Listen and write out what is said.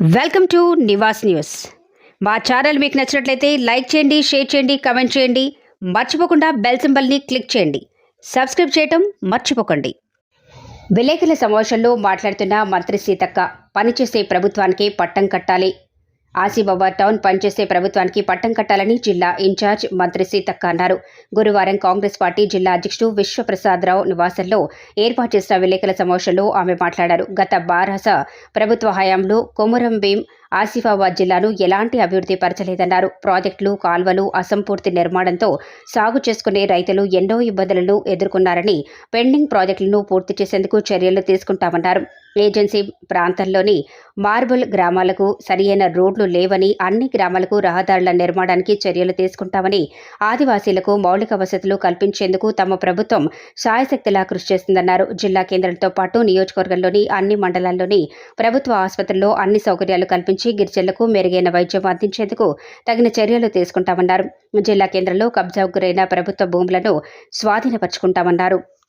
Welcome to Nivas news. మా channel మీకు నచ్చినట్లయితే లైక్ చేయండి షేర్ చేయండి కమెంట్ చేయండి. మర్చిపోకుండా బెల్ సింబల్ని క్లిక్ చేయండి. సబ్స్క్రైబ్ చేయటం మర్చిపోకండి. విలేకరుల సమావేశంలో మాట్లాడుతున్న మంత్రి సీతక్క పనిచేసే ప్రభుత్వానికి పట్టం కట్టాలి. ఆసిఫాబాద్ టౌన్ పనిచేసే ప్రభుత్వానికి పట్టం కట్టాలని జిల్లా ఇన్ఛార్జ్ మంత్రి సీతక్క అన్నారు. గురువారం కాంగ్రెస్ పార్టీ జిల్లా అధ్యక్షుడు విశ్వప్రసాదరావు నివాసంలో ఏర్పాటు చేసిన విలేకరుల సమావేశంలో ఆమె మాట్లాడారు. గత బారాస ప్రభుత్వ హయాంలో కొమురం భీం ఆసిఫాబాద్ జిల్లాను ఎలాంటి అభివృద్ధి పరచలేదన్నారు. ప్రాజెక్టులు కాల్వలు అసంపూర్తి నిర్మాణంతో సాగు చేసుకునే రైతులు ఎన్నో ఇబ్బందులను ఎదుర్కొన్నారని పెండింగ్ ప్రాజెక్టులను పూర్తి చేసేందుకు చర్యలు తీసుకుంటామన్నారు. ఏజెన్సీ ప్రాంతంలోని మార్బుల్ గ్రామాలకు సరియైన రోడ్లు లేవని అన్ని గ్రామాలకు రహదారుల నిర్మాణానికి చర్యలు తీసుకుంటామని ఆదివాసీలకు మౌలిక వసతులు కల్పించేందుకు తమ ప్రభుత్వం సాయశక్తిలా కృషి చేస్తుందన్నారు. జిల్లా కేంద్రంతో పాటు నియోజకవర్గంలోని అన్ని మండలాల్లోని ప్రభుత్వ ఆసుపత్రుల్లో అన్ని సౌకర్యాలు కల్పించి గిరిజనులకు మెరుగైన వైద్యం అందించేందుకు తగిన చర్యలు తీసుకుంటామన్నారు. జిల్లా కేంద్రంలో కబ్జాకు గురైన ప్రభుత్వ భూములను స్వాధీనపరుచుకుంటామన్నారు.